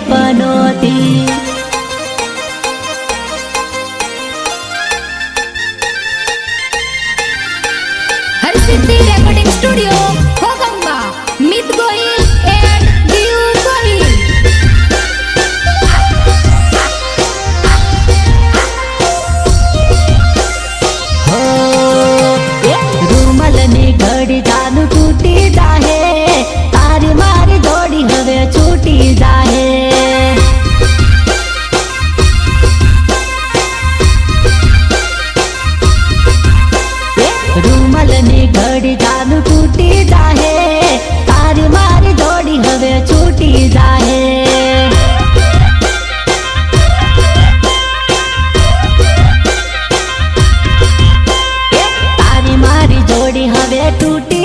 परिपनोति हर्षिद्धि recording studio தூட்டி